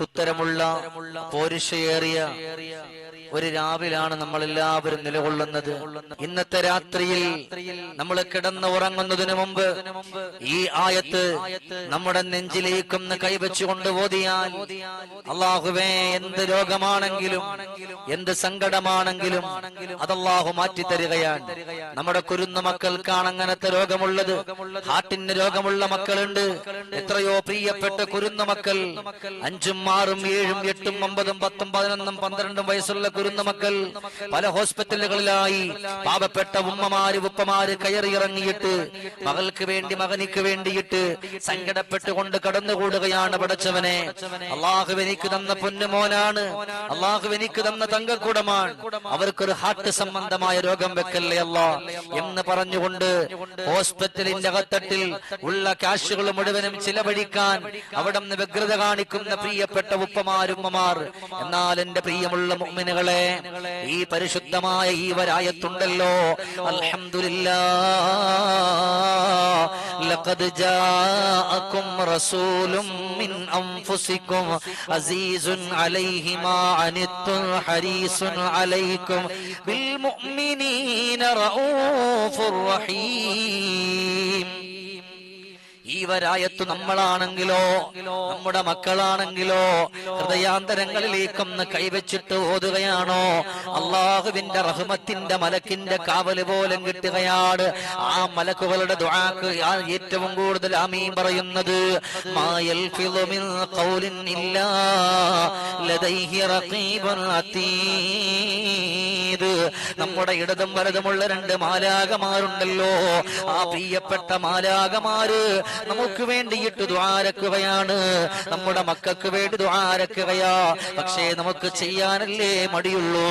ഉത്തരമുള്ള പോരിശയേറിയ ഒരു രാവിലാണ് നമ്മൾ എല്ലാവരും നിലകൊള്ളുന്നത്. ഇന്നത്തെ രാത്രിയിൽ നമ്മൾ കിടന്ന് ഉറങ്ങുന്നതിന് മുമ്പ് ഈ ആയത്ത് നമ്മുടെ നെഞ്ചിലേക്കൊന്ന് കൈവച്ചുകൊണ്ട് ഓതിയാൽ അള്ളാഹുവേ എന്ത് രോഗമാണെങ്കിലും എന്ത് സങ്കടമാണെങ്കിലും അതല്ലാഹു മാറ്റി തരികയാണ് നമ്മുടെ കുരുന്ന മക്കൾക്കാണ് അങ്ങനത്തെ രോഗമുള്ളത്. ഹാർട്ടിന് രോഗമുള്ള മക്കളുണ്ട്. എത്രയോ പ്രിയപ്പെട്ട കുരുന്ന മക്കൾ. അഞ്ചും ആറും ഏഴും എട്ടും ഒമ്പതും പത്തും പതിനൊന്നും പന്ത്രണ്ടും വയസ്സുള്ള കുരുന്ന മക്കൾ പല ഹോസ്പിറ്റലുകളിലായി പാവപ്പെട്ട ഉമ്മമാര് ഉപ്പമാര് കയറി ഇറങ്ങിയിട്ട് മകൾക്ക് വേണ്ടി മകനിക്ക് വേണ്ടിയിട്ട് സങ്കടപ്പെട്ടുകൊണ്ട് കടന്നുകൂടുകയാണ് പടച്ചവനെ. അള്ളാഹു എനിക്ക് തന്ന പൊന്നുമോനാണ്. അള്ളാഹു എനിക്ക് തന്ന തങ്കക്കൂടമാണ്. അവർക്കൊരു ഹാർട്ട് സംബന്ധമായ രോഗം വെക്കല്ലേ അല്ല എന്ന് പറഞ്ഞുകൊണ്ട് ഹോസ്പിറ്റലിന്റെ അകത്തട്ടിൽ ഉള്ള കാശുകൾ മുഴുവനും ചിലവഴിക്കാൻ അവിടെ നിന്ന് വ്യഗ്രത കാണിക്കുന്ന പ്രിയപ്പെട്ട ഉപ്പമാരുമ്മമാർ എന്നാൽ എന്റെ പ്രിയമുള്ള മുഅ്മിനുകളെ ഈ പരിശുദ്ധമായ ഈ വരായത്തുണ്ടല്ലോ. അൽഹംദുലില്ലാ. ലഖദ് ജാഅക്കും റസൂലും മിൻ അൻഫുസിക്കും അസീസുൻ അലൈഹി മാ അനിത്തും ഹരീസുൻ അലൈക്കും ബിൽ മുഅ്മിനീന റഊഫുർ റഹീം. ഈ വരായത്ത് നമ്മളാണെങ്കിലോ നമ്മുടെ മക്കളാണെങ്കിലോ ഹൃദയാന്തരങ്ങളിലേക്കൊന്ന് കൈവച്ചിട്ട് ഓതുകയാണോ? അള്ളാഹുവിന്റെ റഹ്മത്തിന്റെ മലക്കിന്റെ കാവൽ പോലും കിട്ടുകയാണ്. ആ മലക്കുകളുടെ ദുആക്ക് ആ ഏറ്റവും കൂടുതൽ ആമീൻ പറയുന്നത്. ലദൈഹി റഖീബൻ അതീദ് നമ്മുടെ ഇടതും വലതുമുള്ള രണ്ട് മാലാകമാരുണ്ടല്ലോ. ആ പ്രിയപ്പെട്ട മാലാകമാര് നമുക്ക് വേണ്ടിയിട്ട് ദ്വാരക്കുകയാണ് നമ്മുടെ മക്കൾക്ക് വേണ്ടി ദ്വാരക്കുകയാ പക്ഷേ നമുക്ക് ചെയ്യാനല്ലേ മടിയുള്ളൂ.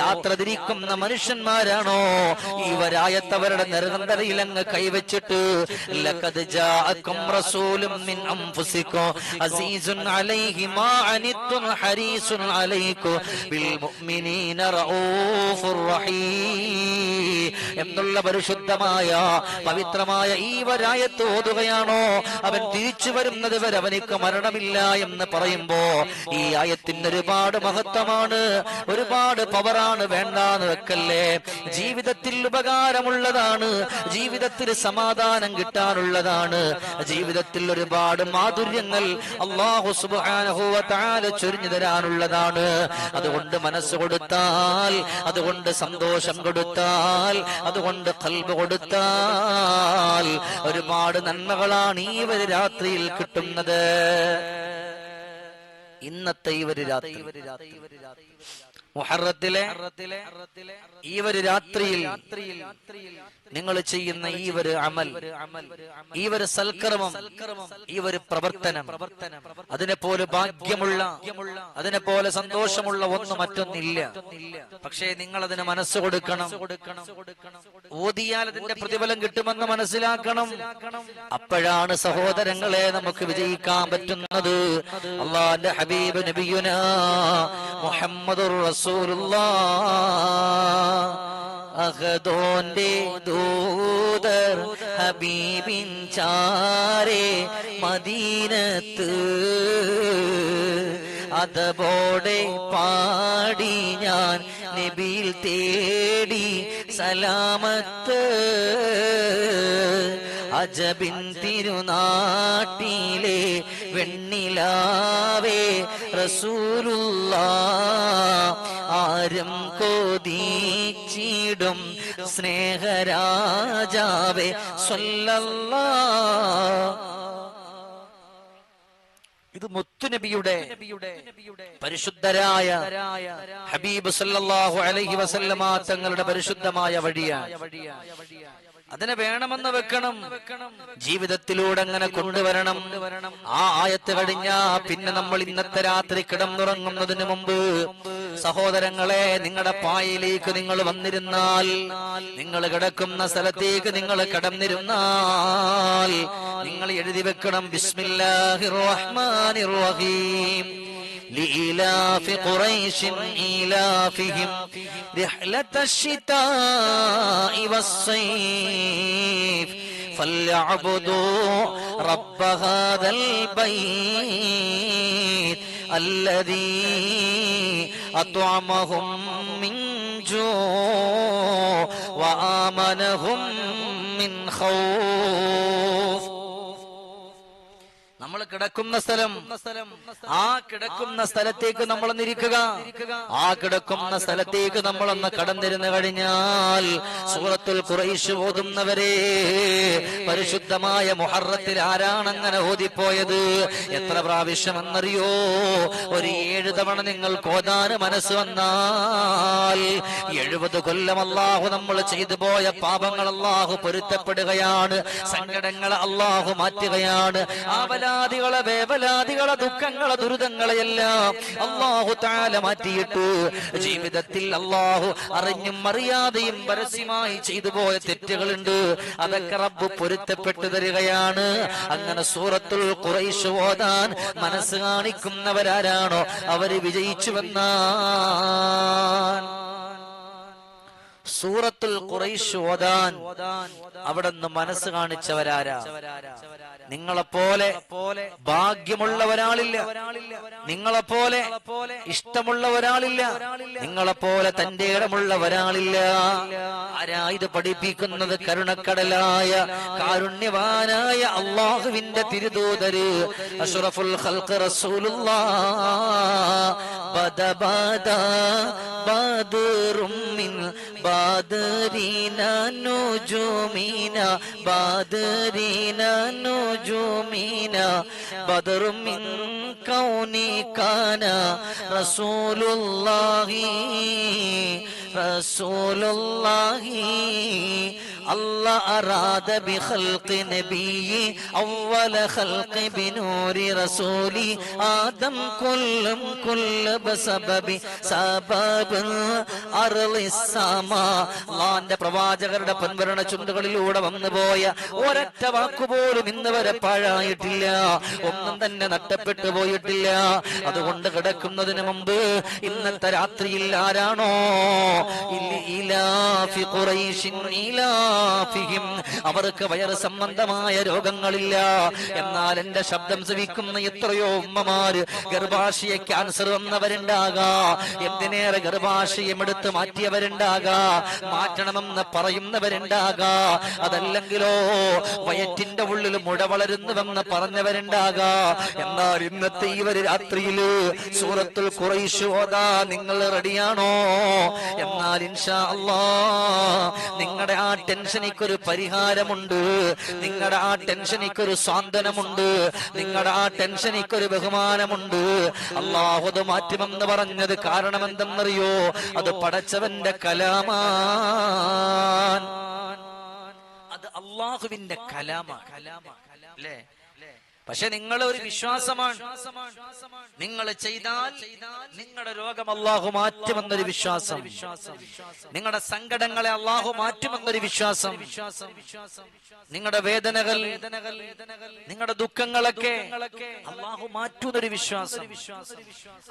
യാത്ര തിരിക്കുന്ന മനുഷ്യന്മാരാണോ? ഈ വരായത്തവരുടെ നിരന്തരയിൽ അങ്ങ് കൈവച്ചിട്ട് ലഖദ് മിൻ അലൈഹി മാ ഹരീസുൻ അലൈക്കും ബിൽ മുഅ്മിനീന എന്നുള്ള പരിശുദ്ധമായ പവിത്രമായ ഈ വരായത്ത് ഓതുകയാണോ? അവൻ തിരിച്ചു വരുന്നത് വരെ അവനിക്ക് മരണമില്ല എന്ന് പറയുമ്പോ ഈ ആയത്തിന് ഒരുപാട് മഹത്വമാണ് ഒരുപാട് പവറാണ് വേണ്ടാന്ന് വെക്കല്ലേ? ജീവിതത്തിൽ ഉപകാരമുള്ളതാണ് ജീവിതത്തിൽ സമാധാനം കിട്ടാനുള്ളതാണ് ജീവിതത്തിൽ ഒരുപാട് മാധുര്യങ്ങൾ അള്ളാഹു സുബാനഹുവ താല ചൊരിഞ്ഞു തരാനുള്ളതാണ്. അതുകൊണ്ട് മനസ്സ് കൊടുത്താൽ അതുകൊണ്ട് സന്തോഷം കൊടുത്താൽ അതുകൊണ്ട് കൽബ് കൊടുത്താൽ ഒരുപാട് നന്മകളാണ് ഈ ഒരു രാത്രിയിൽ കിട്ടുന്നത്. ഇന്നത്തെ ഈ ഒരു രാത്രി. മുഹറത്തിലെ ഈ ഒരു രാത്രിയിൽ നിങ്ങൾ ചെയ്യുന്ന ഈ ഒരു അമൽ ഈ ഒരു സൽക്കർമ്മം ഈ ഒരു പ്രവർത്തനം അതിനെ പോലെ ഭാഗ്യമുള്ള അതിനെ പോലെ സന്തോഷമുള്ള ഒന്ന് മറ്റൊന്നില്ല. പക്ഷേ നിങ്ങൾ അതിന് മനസ്സ് കൊടുക്കണം. ഓതിയാൽ അതിന്റെ പ്രതിഫലം കിട്ടുമെന്ന് മനസ്സിലാക്കണം. അപ്പോഴാണ് സഹോദരങ്ങളെ നമുക്ക് വിജയിക്കാൻ പറ്റുന്നത്. അള്ളാന്റെ ഹബീബ് നബിയുന മുഹമ്മദ് അഹദോന്റെ ദൂതർ ഹബീബിൻ ചാരെ മദീനത്ത് അതബോടെ പാടി ഞാൻ നബിയിൽ തേടി സലാമത്ത് അജബിൻ തിരുനാട്ടിലെ വെണ്ണിലാവേ റസൂലുള്ള ആരും കൊതിച്ചിടും സ്നേഹരാജാവേ സ്വല്ല ഇത് മുത്തുനബിയുടെ പരിശുദ്ധരായ ഹബീബ് സല്ലല്ലാഹു അലൈഹി വസല്ലമ തങ്ങളുടെ പരിശുദ്ധമായ വഴിയാണ്. അതിനെ വേണമെന്ന് വെക്കണം. ജീവിതത്തിലൂടെ അങ്ങനെ കൊണ്ടുവരണം. ആ ആയത്ത് കഴിഞ്ഞ പിന്നെ നമ്മൾ ഇന്നത്തെ രാത്രി കിടന്നുറങ്ങുന്നതിന് മുമ്പ് സഹോദരങ്ങളെ നിങ്ങളുടെ പായയിലേക്ക് നിങ്ങൾ വന്നിരുന്നാൽ നിങ്ങൾ കിടക്കുന്ന സ്ഥലത്തേക്ക് നിങ്ങൾ കടന്നിരുന്നാൽ നിങ്ങൾ എഴുതി വെക്കണം ബിസ്മില്ലാഹിർ റഹ്മാനിർ റഹീം لإيلاف قريش إيلافهم رحلة الشتاء والصيف فليعبدوا رب هذا البيت الذي أطعمهم من جوع وآمنهم من خوف. നമ്മൾ കിടക്കുന്ന സ്ഥലം. ആ കിടക്കുന്ന സ്ഥലത്തേക്ക് നമ്മൾ നിരിക്കുക ആ കിടക്കുന്ന സ്ഥലത്തേക്ക് നമ്മളൊന്ന് കടന്നിരുന്നു കഴിഞ്ഞാൽ സൂറത്തുൽ കുറേശ് ഓതുന്നവരെ പരിശുദ്ധമായ മുഹറത്തിൽ ആരാണങ്ങനെ ഓതിപ്പോയത്? എത്ര പ്രാവശ്യം എന്നറിയോ ഒരു ഏഴ് തവണ നിങ്ങൾ കോതാന് മനസ്സ് വന്നാൽ എഴുപത് കൊല്ലം അള്ളാഹു നമ്മൾ ചെയ്തു പോയ പാപങ്ങൾ അള്ളാഹു പൊരുത്തപ്പെടുകയാണ്. സങ്കടങ്ങൾ അള്ളാഹു മാറ്റുകയാണ്. ആവലാദികളെ വേവലാദികളെ ദുഃഖങ്ങളെ ദുരിതങ്ങളെ എല്ലാം അള്ളാഹു താല മാറ്റിയിട്ട്. ജീവിതത്തിൽ അള്ളാഹു അറിഞ്ഞും അറിയാതെയും പരസ്യമായി ചെയ്തു പോയ തെറ്റുകളുണ്ട്. അതൊക്കെ റബ്ബ് പൊരുത്തപ്പെട്ടു തരികയാണ്. അങ്ങനെ സൂറത്തുൽ ഖുറൈശ് ഓതാൻ മനസ്സ് കാണിക്കുന്നവരാരാണോ? അവർ വിജയിച്ചുവെന്നാൻ സൂറത്തുൽ ഖുറൈശ് ഓതാൻ അവിടെ നിന്ന് മനസ്സ് കാണിച്ചവരാരാ? നിങ്ങളെപ്പോലെ ഭാഗ്യമുള്ള ഒരാളില്ല നിങ്ങളെപ്പോലെ ഇഷ്ടമുള്ള ഒരാളില്ല നിങ്ങളെപ്പോലെ തന്റെ ഇടമുള്ള ഒരാളില്ല ആരാ ഇത് പഠിപ്പിക്കുന്നത്? കരുണക്കടലായ കാരുണ്യവാനായ അള്ളാഹുവിന്റെ തിരുദൂതര്. അഷ്റഫുൽ ഖൽഖ് റസൂലുള്ളാഹ്. ബദ ബദ ബദറും മിൻ ബദരീന നുജൂമിന. ബദരീന നുജൂമിന. أرجو بدر من كوني كان رسول الله رسول الله أراد بخلق نبي أول خلق بنور رسولي آدم كل كل بسبب سبب أرض السماء അള്ളാന്റെ പ്രവാചകരുടെ പൊൻവരണ ചുണ്ടുകളിലൂടെ വന്നുപോയ ഒരൊറ്റ വാക്കുപോലും ഇന്ന് വരെ പാഴായിട്ടില്ല ഒന്നും തന്നെ നഷ്ടപ്പെട്ടു പോയിട്ടില്ല അതുകൊണ്ട് കിടക്കുന്നതിന് മുമ്പ് ഇന്നത്തെ രാത്രിയിൽ ആരാണോ ഇല്ല- ഇലാഫി ഖുറൈശിൻ ഇലാഫിഹിം. അവർക്ക് വയറ് സംബന്ധമായ രോഗങ്ങളില്ല. എന്നാൽ എന്റെ ശബ്ദം ശ്രവിക്കുന്ന എത്രയോ ഉമ്മമാര് ഗർഭാശയ ക്യാൻസർ വന്നവരുണ്ടാകാ. എന്തിനേറെ ഗർഭാശയം എടുത്ത് മാറ്റിയവരുണ്ടാകാ. മാറ്റണമെന്ന് പറയുന്നവരുണ്ടാകാ. അതല്ലെങ്കിലോ വയറ്റിന്റെ ഉള്ളിൽ മുഴ വളരുന്നുവെന്ന് പറഞ്ഞവരുണ്ടാകാ. എന്നാൽ ഇന്നത്തെ ഇവർ രാത്രിയിൽ സൂറത്തുൽ കുറയിച്ചു ഓതാ നിങ്ങൾ റെഡിയാണോ? എന്നാൽ ഇൻഷാ അല്ലാ നിങ്ങളുടെ ആ ടെൻഷനിക്കൊരു പരിഹാരമുണ്ട്. നിങ്ങളുടെ ആ ടെൻഷനിക്കൊരു സ്വാന്തനമുണ്ട്. നിങ്ങളുടെ ആ ടെൻഷനിക്കൊരു ബഹുമാനമുണ്ട്. അള്ളാഹു അത് മാറ്റുമെന്ന് പറഞ്ഞത് കാരണം എന്തെന്നറിയോ അത് പടച്ചവന്റെ കലാമാൻ അത് അള്ളാഹുവിന്റെ കലാമ അല്ലേ? പക്ഷെ നിങ്ങൾ ഒരു വിശ്വാസമാണ്. നിങ്ങൾ ചെയ്താൽ നിങ്ങളുടെ രോഗം അള്ളാഹു മാറ്റുമെന്നൊരു വിശ്വാസം. നിങ്ങളുടെ സങ്കടങ്ങളെ അള്ളാഹു മാറ്റുമെന്നൊരു വിശ്വാസം. നിങ്ങളുടെ വേദനകൾ നിങ്ങളുടെ ദുഃഖങ്ങളൊക്കെ അള്ളാഹു മാറ്റുന്നൊരു വിശ്വാസം.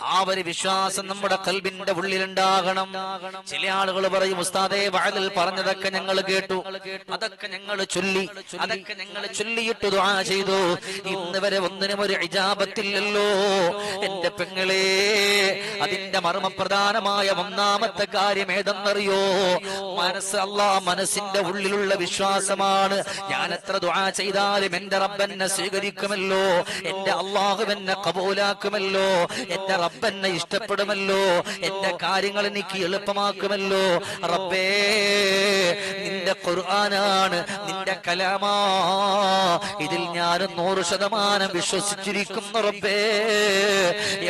ആ ഒരു വിശ്വാസം നമ്മുടെ കൽബിന്റെ ഉള്ളിലുണ്ടാകണം. ചില ആളുകൾ പറയും ഉസ്താദേ വാതിൽ പറഞ്ഞതൊക്കെ ഞങ്ങൾ കേട്ടു. അതൊക്കെ ഞങ്ങൾ ചൊല്ലി. അതൊക്കെ ഞങ്ങൾ ചൊല്ലിയിട്ട് ചെയ്തു. ഇന്ന് വരെ ഒന്നിനും ഒരു ഇജാപത്തില്ലല്ലോ എന്റെ പെങ്ങളെ അതിന്റെ മർമ്മപ്രധാനമായ ഒന്നാമത്തെ കാര്യം ഏതെന്നറിയോ? മനസ്സ് അല്ലാ മനസ്സിന്റെ ഉള്ളിലുള്ള വിശ്വാസമാണ്. ഞാൻ എത്ര ദുആ ചെയ്താലും എന്റെ റബ്ബെന്നെ സ്വീകരിക്കുമല്ലോ. എന്റെ അള്ളാഹു എന്നെ കബൂലാക്കുമല്ലോ. എന്റെ റബ്ബെന്നെ ഇഷ്ടപ്പെടുമല്ലോ. എന്റെ കാര്യങ്ങൾ എനിക്ക് എളുപ്പമാക്കുമല്ലോ. റബ്ബേ നിന്റെ ഖുർആനാണ് നിന്റെ കലാമാ. ഇതിൽ ഞാൻ നൂറ് ശതമാനം വിശ്വസിച്ചിരിക്കുന്നു റബ്ബേ.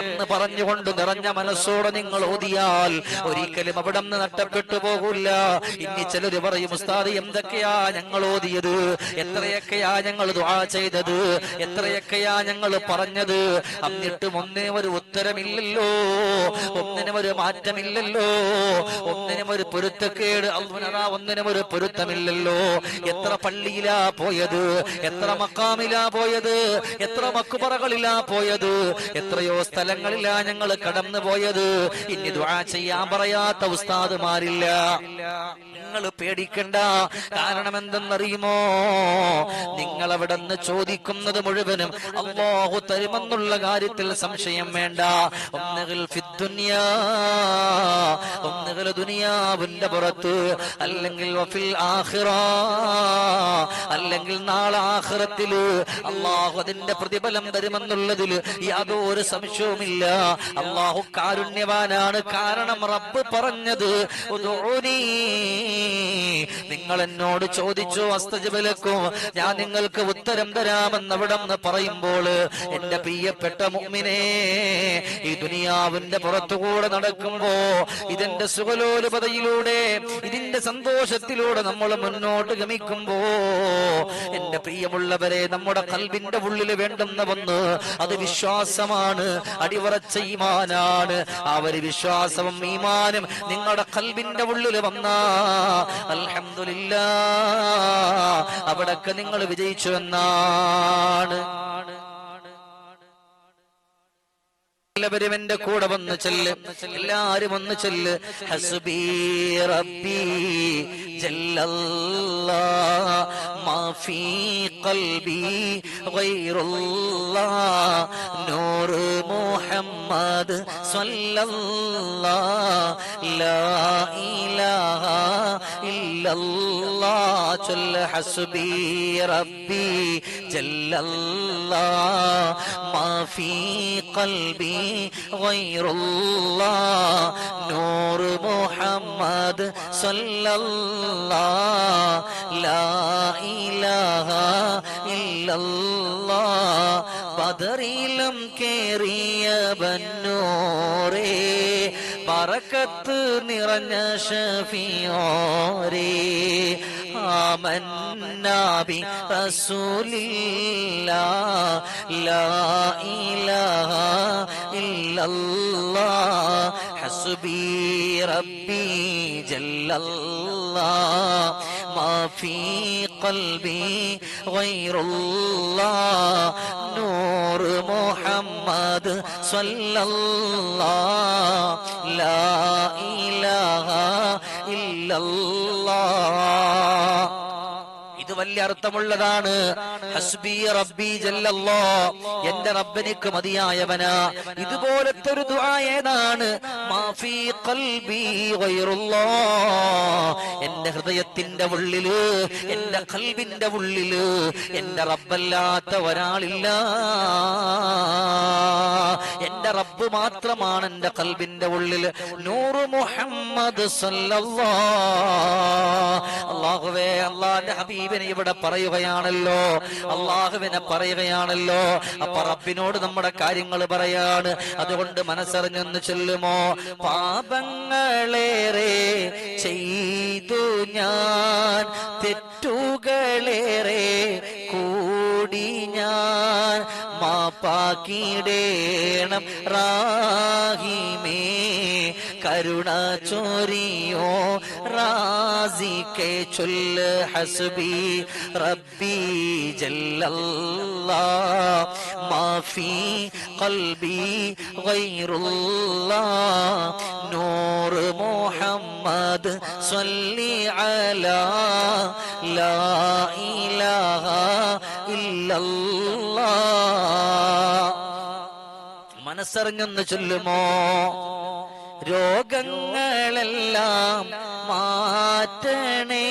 എന്ന് പറഞ്ഞുകൊണ്ട് നിറഞ്ഞ മനസ്സോടെ നിങ്ങൾ ഓതിയാൽ ഒരിക്കലും അവിടെ നിന്ന് നഷ്ടപ്പെട്ടു പോകില്ല ഇനി ചിലര് പറയും ഉസ്താദ് എന്തൊക്കെയാ ഞങ്ങൾ ഓതിയത്? എത്രയൊക്കെയാ ഞങ്ങൾ ദുആ ചെയ്തത്? എത്രയൊക്കെയാ ഞങ്ങൾ പറഞ്ഞത്? എന്നിട്ടും ഒന്നേ ഒരു ഉത്തരമില്ലല്ലോ. ഒന്നിനും ഒരു മാറ്റമില്ലല്ലോ. ഒന്നിനും ഒരു പൊരുത്തക്കേട് ഒന്നിനും ഒരു പൊരുത്തമില്ലല്ലോ. എത്ര പള്ളിയിലാ പോയത്? എത്ര മക്കാമിലാ പോയത്? എത്ര മക്കുപറകളിലാ പോയത്. എത്രയോ സ്ഥലങ്ങളിലാ ഞങ്ങൾ കടന്നു പോയത് ഇനി ദ്വാ ചെയ്യാൻ പറയാത്ത ഉസ്താദുമാരില്ല. നിങ്ങൾ പേടിക്കണ്ട. കാരണം എന്തെന്നറിയുമോ നിങ്ങൾ അവിടെ നിന്ന് ചോദിക്കുന്നത് മുഴുവനും അള്ളാഹു തരുമെന്നുള്ള കാര്യത്തിൽ സംശയം വേണ്ട. ഒന്നുകിൽ ഒന്നുകിൽ ദുനിയാവിന്റെ പുറത്ത് അല്ലെങ്കിൽ അല്ലെങ്കിൽ നാളെ ആഹ്റത്തിൽ അള്ളാഹു അതിന്റെ പ്രതിഫലം തരുമെന്നുള്ളതിൽ യാതൊരു സംശയവുമില്ല. അള്ളാഹു കാരുണ്യവാനാണ്. കാരണം റബ്ബ് പറഞ്ഞത്. നിങ്ങൾ എന്നോട് ചോദിച്ചു അസ്തജബലക്കും ഞാൻ നിങ്ങൾക്ക് ഉത്തരം തരാമെന്ന് അവിടെ നിന്ന് പറയുമ്പോൾ എന്റെ പ്രിയപ്പെട്ട മുമ്മിനെ ഈ ദുനിയാവിന്റെ പുറത്തുകൂടെ നടക്കുമ്പോ ഇതിന്റെ സുഖലോലുപതയിലൂടെ ഇതിന്റെ സന്തോഷത്തിലൂടെ നമ്മൾ മുന്നോട്ട് ഗമിക്കുമ്പോ എന്റെ പ്രിയമുള്ളവരെ നമ്മുടെ കൽവിന്റെ ഉള്ളിൽ വേണ്ടുന്ന വന്ന് അത് വിശ്വാസമാണ് അടിവറച്ച ഈമാനാണ്. ആ ഒരു വിശ്വാസവും ഈമാനും നിങ്ങളുടെ കൽവിന്റെ ഉള്ളിൽ വന്ന അൽഹംദുലില്ല. അവിടൊക്കെ നിങ്ങൾ വിജയിച്ചു എന്നാണ്. എല്ലാവരും എന്റെ കൂടെ വന്ന് ചെല്ല്. എല്ലാരും വന്ന് ചെല്ല്. ഹസ്ബി റബ്ബി ജല്ലല്ലാ മാഫി ഖൽബി ഗൈറുല്ലാ നൂർ മുഹമ്മദ് സ്വല്ലല്ലാ ലാ ഇലാഹ ഇല്ലല്ലാ ചൊല്ല് ഹസ്ബി റബ്ബി جل الله. ما في قلبي غير الله. نور محمد صلى الله. لا إله إلا الله. بدري لم كريب النور بركت نرنا شفيعري آمنا برسول الله لا إله إلا الله حسبي ربي جل الله ما في قلبي غير الله. نور محمد صلى الله. لا إله إلا الله. വലിയ അർത്ഥമുള്ളതാണ്. എന്റെ റബ്ബിനിക്ക് മതിയായവന. ഇതുപോലത്തെ ഒരു ഏതാണ്? മാഫി എന്റെ ഹൃദയത്തിന്റെ ഉള്ളിൽ എന്റെ കൽബിന്റെ ഉള്ളിൽ എന്റെ റബ്ബല്ലാത്ത ഒരാളില്ല. എന്റെ റബ്ബ് മാത്രമാണ് എന്റെ കൽബിന്റെ ഉള്ളിൽ നൂറ് മുഹമ്മദ് അള്ളാഹുവേ അള്ളാന്റെ ഹബീബിനെ ഇവിടെ പറയുകയാണല്ലോ. അള്ളാഹുവിനെ പറയുകയാണല്ലോ. അപ്പൊ റബ്ബിനോട് നമ്മുടെ കാര്യങ്ങൾ പറയാണ്. അതുകൊണ്ട് മനസ്സറിഞ്ഞൊന്ന് ചൊല്ലുമോ? പാപങ്ങളേറെ ചെയ്തു ഞാൻ തെറ്റുകളേറെ കൂടി ഞാൻ. മാപ്പാക്കിടേണം റാഹിമേ കരുണ ചോരിയോ? റാസിക്കെ ചൊല്ല് ഹസ്ബി റബ്ബി ജല്ലല്ലാ. മാഫി ഖൽബി ഗൈറുല്ലാ. നൂർ മുഹമ്മദ് സ്വല്ലി അലാ. ലാ ഇലാഹ ഇല്ലല്ലാ. മനസ്സറിഞ്ഞൊന്ന് ചൊല്ലുമോ? രോഗങ്ങളെല്ലാം മാറ്റണേ.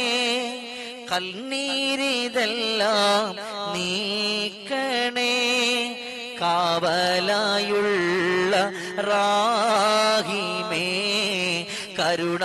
കൽനീരിതെല്ലാം നീക്കണേ. കാവലായുള്ള റാഹിമേ കരുണ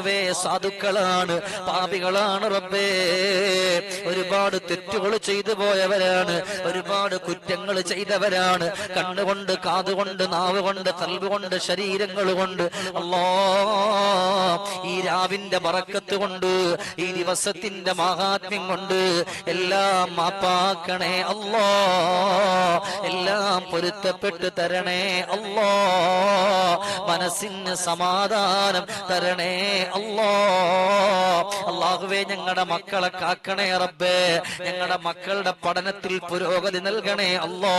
അള്ളാഹുവേ സാധുക്കളാണ് പാപികളാണ് റബ്ബേ. ഒരുപാട് തെറ്റുകൾ ചെയ്തു പോയവരാണ് ഒരുപാട് കുറ്റങ്ങൾ ചെയ്തവരാണ്. കണ്ണുകൊണ്ട് കാതുകൊണ്ട് നാവ് കൊണ്ട് കൽവ് കൊണ്ട് ശരീരങ്ങൾ കൊണ്ട്. അള്ളാ ഈ രാവിന്റെ മറക്കത്ത് കൊണ്ട് ഈ ദിവസത്തിന്റെ മഹാത്മ്യം കൊണ്ട് എല്ലാം മാപ്പാക്കണേ അല്ലോ എല്ലാം പൊരുത്തപ്പെട്ട് തരണേ അല്ലോ മനസ്സിന് സമാധാനം തരണേ അല്ലാ അള്ളാഹുവേ ഞങ്ങളുടെ മക്കളെ കാക്കണേ റബ്ബേ. ഞങ്ങളുടെ മക്കളുടെ പഠനത്തിൽ പുരോഗതി നൽകണേ അല്ലോ.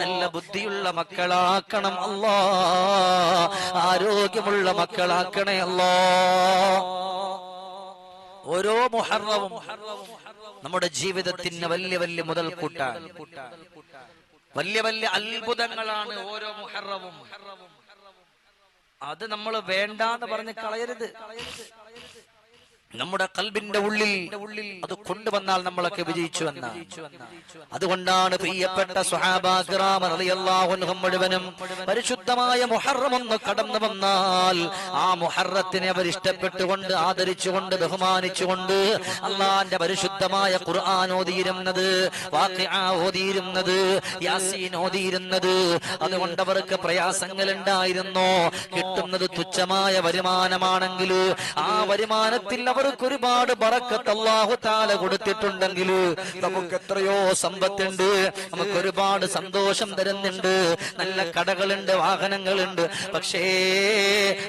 നല്ല ബുദ്ധിയുള്ള മക്കളാക്കണം അല്ലോ. ആരോഗ്യമുള്ള മക്കളാക്കണേ അല്ലോ. ഓരോ മുഹറവും നമ്മുടെ ജീവിതത്തിന് വലിയ വലിയ മുതൽക്കൂട്ടാൻ വലിയ വലിയ അത്ഭുതങ്ങളാണ് ഓരോ മുഹറവും. അത് നമ്മൾ വേണ്ടാന്ന് പറഞ്ഞ് കളയരുത്. നമ്മുടെ കൽബിന്റെ ഉള്ളിൽ അത് കൊണ്ടുവന്നാൽ നമ്മളൊക്കെ വിജയിച്ചു എന്ന അതുകൊണ്ടാണ് പ്രിയപ്പെട്ട മുഴുവനും പരിശുദ്ധമായ മുഹറം ഒന്ന് കടന്നു വന്നാൽ ആ മുഹറത്തിനെ അവർ ഇഷ്ടപ്പെട്ടുകൊണ്ട് ആദരിച്ചുകൊണ്ട് ബഹുമാനിച്ചുകൊണ്ട് അള്ളാന്റെ പരിശുദ്ധമായ ഖുർആൻ ഓതിയിരുന്നത് ഓതിയിരുന്നത് യാസീൻ ഓതിയിരുന്നത്. അതുകൊണ്ട് അവർക്ക് പ്രയാസങ്ങൾ ഉണ്ടായിരുന്നോ കിട്ടുന്നത് തുച്ഛമായ വരുമാനമാണെങ്കിൽ ആ വരുമാനത്തിൽ അവർക്ക് ഒരുപാട് ബറക്കത്ത് അല്ലാഹു താല കൊടുത്തിട്ടുണ്ടെങ്കിൽ നമുക്ക് എത്രയോ സമ്പത്തുണ്ട്. നമുക്ക് ഒരുപാട് സന്തോഷം തരുന്നുണ്ട്. നല്ല കടകളുണ്ട് വാഹനങ്ങളുണ്ട്. പക്ഷേ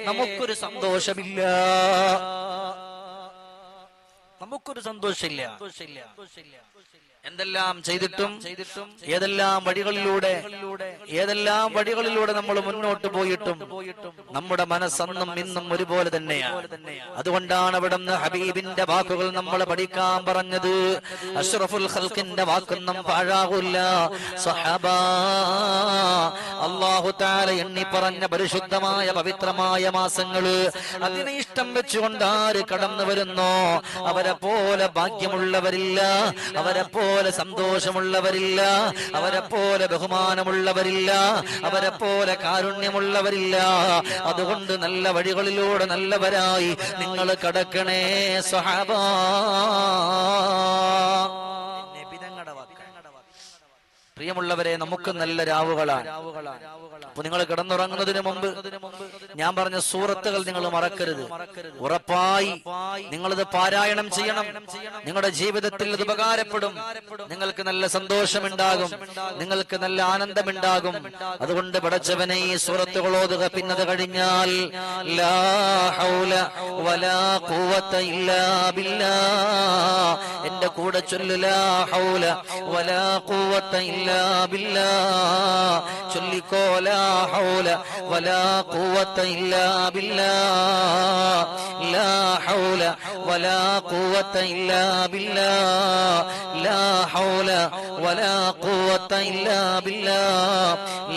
നമുക്കൊരു സന്തോഷമില്ല. നമുക്കൊരു സന്തോഷമില്ല സന്തോഷമില്ല സന്തോഷമില്ല. എന്തെല്ലാം ചെയ്തിട്ടും ചെയ്തിട്ടും ഏതെല്ലാം വഴികളിലൂടെ ഏതെല്ലാം വഴികളിലൂടെ നമ്മൾ മുന്നോട്ട് പോയിട്ടും നമ്മുടെ മനസ്സന്നും ഇന്നും ഒരുപോലെ തന്നെയാണ്. അതുകൊണ്ടാണ് അവിടെ ഹബീബിന്റെ വാക്കുകൾ നമ്മൾ പഠിക്കാൻ പറഞ്ഞത്. അഷ്റഫുൽ ഖൽക്കിന്റെ വാക്കൊന്നും പാഴാകൂല അള്ളാഹു താര എണ്ണി പറഞ്ഞ പരിശുദ്ധമായ പവിത്രമായ മാസങ്ങൾ അതിനെ ഇഷ്ടം വെച്ചുകൊണ്ട് ആര് കടന്നു വരുന്നോ? അവരെ പോലെ ഭാഗ്യമുള്ളവരില്ല. അവരെ പോലെ സന്തോഷമുള്ളവരില്ല അവരെ പോലെ ബഹുമാനമുള്ളവരില്ല അവരെപ്പോലെ പോലെ കാരുണ്യമുള്ളവരില്ല. അതുകൊണ്ട് നല്ല വഴികളിലൂടെ നല്ലവരായി നിങ്ങൾ കടക്കണേ സഹാബ പ്രിയമുള്ളവരെ നമുക്ക് നല്ല രാവുകളാണ്. അപ്പൊ നിങ്ങൾ കിടന്നുറങ്ങുന്നതിന് മുമ്പ് ഞാൻ പറഞ്ഞ സൂറത്തുകൾ നിങ്ങൾ മറക്കരുത്. ഉറപ്പായി നിങ്ങളിത് പാരായണം ചെയ്യണം. നിങ്ങളുടെ ജീവിതത്തിൽ ഇത് ഉപകാരപ്പെടും. നിങ്ങൾക്ക് നല്ല സന്തോഷമുണ്ടാകും. നിങ്ങൾക്ക് നല്ല ആനന്ദമുണ്ടാകും. അതുകൊണ്ട് പടച്ചവനെ ഈ സൂറത്തുകൾ ഓതുക. പിന്നത് കഴിഞ്ഞാൽ എന്റെ കൂടെ ചൊല്ലു ലാ ഹൗല വലാ ബില്ലാ ചൊല്ലിക്കോ ലാ ഹൗല വലാ ഖുവത ഇല്ലാ ബില്ലാ. ലാ ഹൗല വലാ ഖുവത ഇല്ലാ ബില്ലാ. ലാ ഹൗല വലാ ഖുവത ഇല്ലാ ബില്ലാ.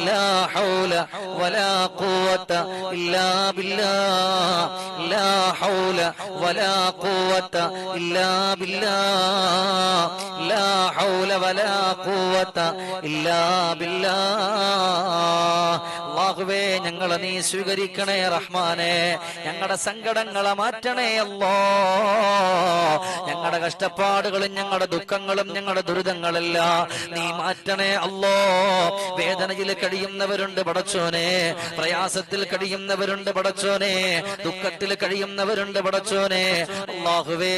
ലാ ഹൗല വലാ ഖുവത ഇല്ലാ ബില്ലാ. ലാ ഹൗല വലാ ഖുവത ഇല്ലാ ബില്ലാ. ലാ ഹൗല വലാ ഖുവത ഇല്ലാ ബില്ലാ അല്ലാഹുവേ ഞങ്ങളെ നീ സ്വീകരിക്കണേ റഹ്മാനെ. ഞങ്ങളുടെ സങ്കടങ്ങളെ മാറ്റണേ അല്ലോ ഞങ്ങളുടെ കഷ്ടപ്പാടുകളും ഞങ്ങളുടെ ദുഃഖങ്ങളും ഞങ്ങളുടെ ദുരിതങ്ങളല്ല നീ മാറ്റണേ അല്ലോ വേദനയിൽ കഴിയുന്നവരുണ്ട് പടച്ചോനെ പ്രയാസത്തിൽ കഴിയുന്നവരുണ്ട് പടച്ചോനെ ദുഃഖത്തിൽ കഴിയുന്നവരുണ്ട് പടച്ചോനെ. അള്ളാഹുവേ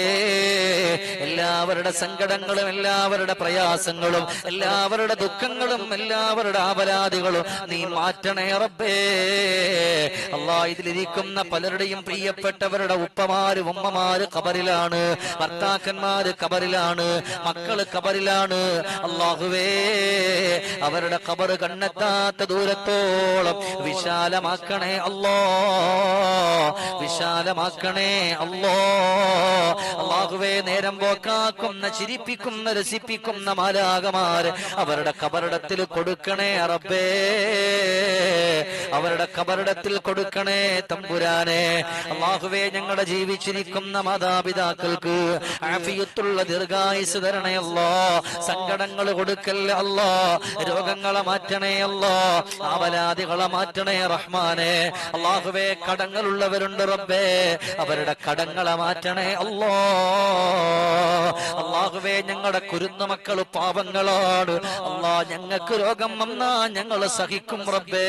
എല്ലാവരുടെ സങ്കടങ്ങളും എല്ലാവരുടെ പ്രയാസങ്ങളും എല്ലാവരുടെ ദുഃഖങ്ങളും എല്ലാവരുടെ അപരാധികളും നീ മാറ്റണേ ഇതിലിരിക്കുന്ന പലരുടെയും പ്രിയപ്പെട്ടവരുടെ ഉപ്പമാര് ഉമ്മമാര് കബറിലാണ് ഭർത്താക്കന്മാര് കബറിലാണ് മക്കൾ കബറിലാണ് അള്ളാഹുവേ അവരുടെ കബറ് കണ്ണെത്താത്ത ദൂരത്തോളം വിശാലമാക്കണേ അല്ലോ വിശാലമാക്കണേ അല്ലോ അള്ളാഹുവേ നേരം പോക്കാക്കുന്ന ചിരിപ്പിക്കുന്ന രസിപ്പിക്കുന്ന മാലാകമാര് അവരുടെ കബറിടത്തിൽ കൊടുക്കണേ റബ്ബേ. അവരുടെ കബറിടത്തിൽ കൊടുക്കണേ തമ്പുരാനെ. അള്ളാഹുവേ ഞങ്ങളുടെ ജീവിച്ചിരിക്കുന്ന മാതാപിതാക്കൾക്ക് ആഫിയത്തുള്ള ദീർഘായുസ് തരണേ സങ്കടങ്ങൾ കൊടുക്കല്ലേ രോഗങ്ങളെ മാറ്റണേ അല്ലോ. ആവലാദികളെ മാറ്റണേ റഹ്മാനെ. അള്ളാഹുവേ കടങ്ങളുള്ളവരുണ്ട് റബ്ബേ. അവരുടെ കടങ്ങളെ മാറ്റണേ അല്ലോ. അള്ളാഹുവേ ഞങ്ങളുടെ കുരുന്ന മക്കൾ പാപങ്ങളാണ് അള്ളാ ഞങ്ങൾക്ക് രോഗം വന്നാ ഞങ്ങൾ സഹിക്കും റബ്ബേ.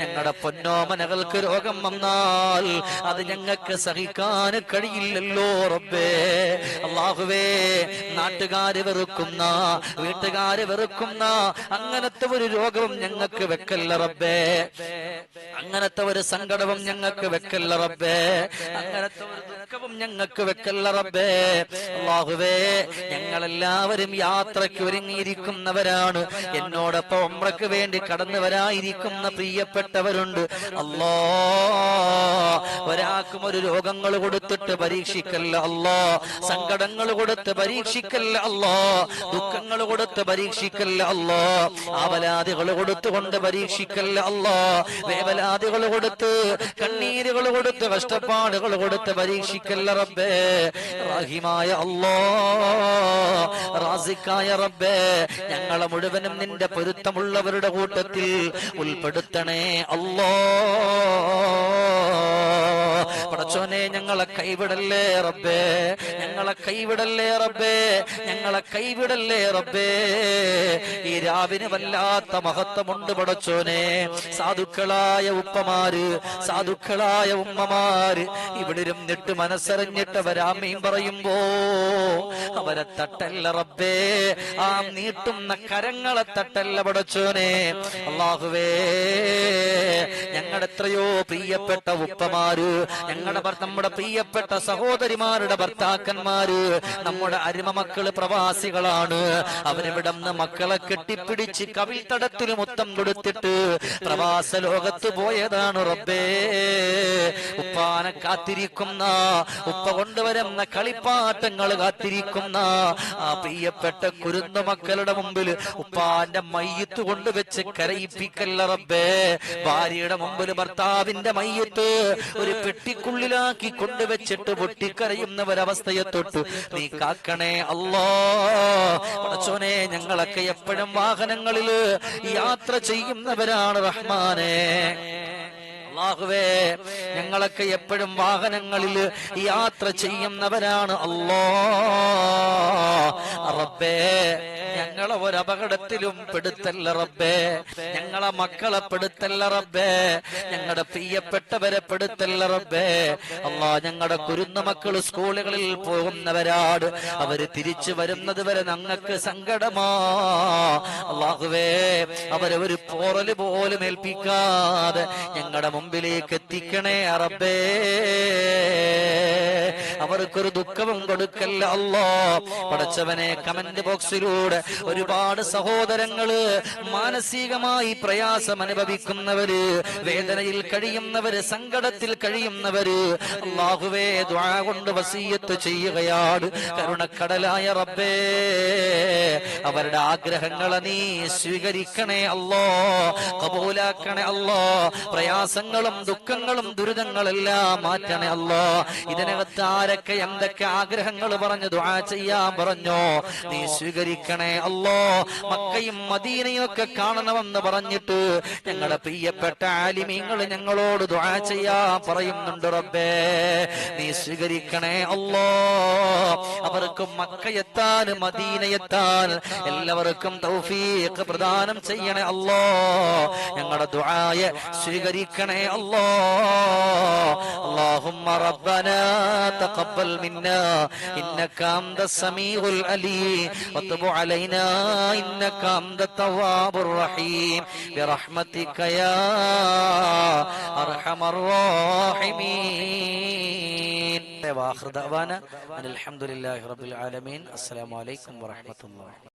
ഞങ്ങളുടെ പൊന്നോമനകൾക്ക് രോഗം വന്നാൽ അത് ഞങ്ങൾക്ക് സഹിക്കാൻ കഴിയില്ലല്ലോ റബ്ബേ. അള്ളാഹുവേ നാട്ടുകാര് വെറുക്കുന്ന വീട്ടുകാര് വെറുക്കുന്ന അങ്ങനത്തെ ഒരു രോഗവും ഞങ്ങൾക്ക് വെക്കല്ല റബ്ബേ. അങ്ങനത്തെ ഒരു സങ്കടവും ഞങ്ങൾക്ക് വെക്കല്ല റബ്ബേ. അങ്ങനത്തെ ഒരു ദുഃഖവും ഞങ്ങൾക്ക് വെക്കല്ല റബ്ബേ. അള്ളാഹുവേ ഞങ്ങളെല്ലാവരും യാത്രയ്ക്ക് ഒരുങ്ങിയിരിക്കുന്നവരാണ്. എന്നോടൊപ്പം ഉംറയ്ക്ക് വേണ്ടി കടന്നു വരായിരിക്കുന്ന പ്രിയപ്പെട്ടവരുണ്ട്. അല്ലോ ഒരാൾക്കും ഒരു രോഗങ്ങൾ കൊടുത്തിട്ട് പരീക്ഷിക്കല്ല അല്ലോ സങ്കടങ്ങൾ കൊടുത്ത് പരീക്ഷിക്കല്ല അല്ലോ ദുഃഖങ്ങൾ കൊടുത്ത് പരീക്ഷിക്കല്ല അല്ലോ ആവലാദികൾ കൊടുത്തുകൊണ്ട് പരീക്ഷിക്കല്ല അല്ലോ വേവലാദികൾ കൊടുത്ത് കണ്ണീരുകൾ കൊടുത്ത് കഷ്ടപ്പാടുകൾ കൊടുത്ത് പരീക്ഷിക്കല്ല റബ്ബേ. റഹിമായ അല്ലോ റാസിക്കായ റബ്ബേ ഞങ്ങളെ മുഴുവനും നിന്റെ പൊരുത്തമുള്ളവരുടെ കൂട്ടത്തിൽ ഉൾപ്പെടുത്തണേ. അല്ലോ. പടച്ചോനെ ഞങ്ങളെ കൈവിടല്ലേ റബ്ബേ? ഞങ്ങളെ കൈവിടല്ലേ റബ്ബേ? ഞങ്ങളെ കൈവിടല്ലേ റബ്ബേ? ഈ രാവിന് വല്ലാത്ത മഹത്വമുണ്ട് പടച്ചോനെ. സാധുക്കളായ ഉപ്പമാര് സാധുക്കളായ ഉമ്മമാര് ഇവിടെ ഇരുന്നിട്ട് മനസ്സറിഞ്ഞിട്ട് അവരാമയും പറയുമ്പോ അവരെ തട്ടല്ല റബ്ബേ. ആ നീട്ടുന്ന കരങ്ങളെ തട്ടല്ല പടച്ചോനെ. അള്ളാഹുവേ ഞങ്ങളുടെ എത്രയോ പ്രിയപ്പെട്ട ഉപ്പമാര് ഞങ്ങളുടെ നമ്മുടെ പ്രിയപ്പെട്ട സഹോദരിമാരുടെ ഭർത്താക്കന്മാര് നമ്മുടെ അരുമ മക്കൾ പ്രവാസികളാണ്. നിന്ന് മക്കളെ കെട്ടിപ്പിടിച്ച് കവിൽ തടത്തിന് മുത്തം കൊടുത്തിട്ട് പ്രവാസ ലോകത്ത് പോയതാണ് റബ്ബേ. ഉപ്പാനെ കാത്തിരിക്കുന്ന ഉപ്പ കൊണ്ടുവരുന്ന കളിപ്പാട്ടങ്ങൾ കാത്തിരിക്കുന്ന ആ പ്രിയപ്പെട്ട കുരുന്ന മക്കളുടെ മുമ്പിൽ ഉപ്പാന്റെ മയ്യത്ത് കൊണ്ടുവച്ച് കരയിപ്പിക്കല്ല റബ്ബേ ഭാര്യയുടെ മുമ്പിൽ ഭർത്താവിന്റെ മയ്യത്ത് ഒരു പെട്ടിക്കുള്ളിലാക്കി കൊണ്ടുവച്ചിട്ട് പൊട്ടിക്കരയുന്നവരവസ്ഥയെ തൊട്ട്. നീ കാക്കണേ അല്ലോ ഞങ്ങളൊക്കെ എപ്പോഴും വാഹനങ്ങളിൽ യാത്ര ചെയ്യുന്നവരാണ് റഹ്മാനെ. അള്ളാഹുവേ ഞങ്ങളൊക്കെ എപ്പോഴും വാഹനങ്ങളിൽ യാത്ര ചെയ്യുന്നവരാണ്. അല്ലോ റബ്ബേ ഞങ്ങളെ ഒരു അപകടത്തിലും പെടുത്തല്ല റബ്ബേ. ഞങ്ങളെ മക്കളെ പെടുത്തല്ല റബ്ബേ. ഞങ്ങളുടെ പ്രിയപ്പെട്ടവരെ പെടുത്തല്ല റബ്ബേ. അള്ളാ ഞങ്ങളുടെ കുരുന്ന മക്കൾ സ്കൂളുകളിൽ പോകുന്നവരാട് അവർ തിരിച്ചു വരുന്നത് വരെ ഞങ്ങൾക്ക് സങ്കടമാ. അള്ളാഹുവേ അവരെ ഒരു പോറൽ പോലും ഏൽപ്പിക്കാതെ ഞങ്ങളുടെ മുമ്പിലേക്ക് എത്തിക്കണേ റബ്ബേ അവർക്കൊരു ദുഃഖവും കൊടുക്കല്ല. അല്ലോ പടച്ചവനെ കമന്റ് ബോക്സിലൂടെ ഒരുപാട് സഹോദരങ്ങൾ മാനസികമായി പ്രയാസം അനുഭവിക്കുന്നവര് വേദനയിൽ കഴിയുന്നവര് സങ്കടത്തിൽ കഴിയുന്നവര് അള്ളാഹുവേ ദ്വാ കൊണ്ട് വസീയത്ത് ചെയ്യുകയാണ്. കരുണക്കടലായ റബ്ബേ അവരുടെ ആഗ്രഹങ്ങളെ നീ സ്വീകരിക്കണേ അല്ലോ കബൂലാക്കണേ അല്ലോ പ്രയാസങ്ങളും ദുഃഖങ്ങളും ദുരിതങ്ങളെല്ലാം മാറ്റണേ അല്ലോ. ഇതിനകത്ത് ആൾക്കാരൊക്കെ എന്തൊക്കെ ആഗ്രഹങ്ങൾ പറഞ്ഞു ദുആ ചെയ്യാൻ പറഞ്ഞു? നീ സ്വീകരിക്കണേ അല്ലോ മക്കയും മദീനയും ഒക്കെ കാണണമെന്ന് പറഞ്ഞിട്ട് ഞങ്ങളുടെ പ്രിയപ്പെട്ട ആലിമീങ്ങൾ ഞങ്ങളോട് ദുആ ചെയ്യാ പറയുന്നുണ്ട് റബ്ബേ. നീ സ്വീകരിക്കണേ അല്ലോ അവർക്ക് മക്കയെത്താൻ മദീനയെത്താൻ എല്ലാവർക്കും തൗഫീഖ് പ്രദാനം ചെയ്യണേ അല്ലോ ഞങ്ങളുടെ ദുആയെ സ്വീകരിക്കണേ അല്ലോ അല്ലാഹുമ്മ റബ്ബനാ تقبل منا إنك أنت السميع العليم وتب علينا إنك أنت التواب الرحيم برحمتك يا أرحم الراحمين وآخر دعوانا أن الحمد لله رب العالمين السلام عليكم ورحمة الله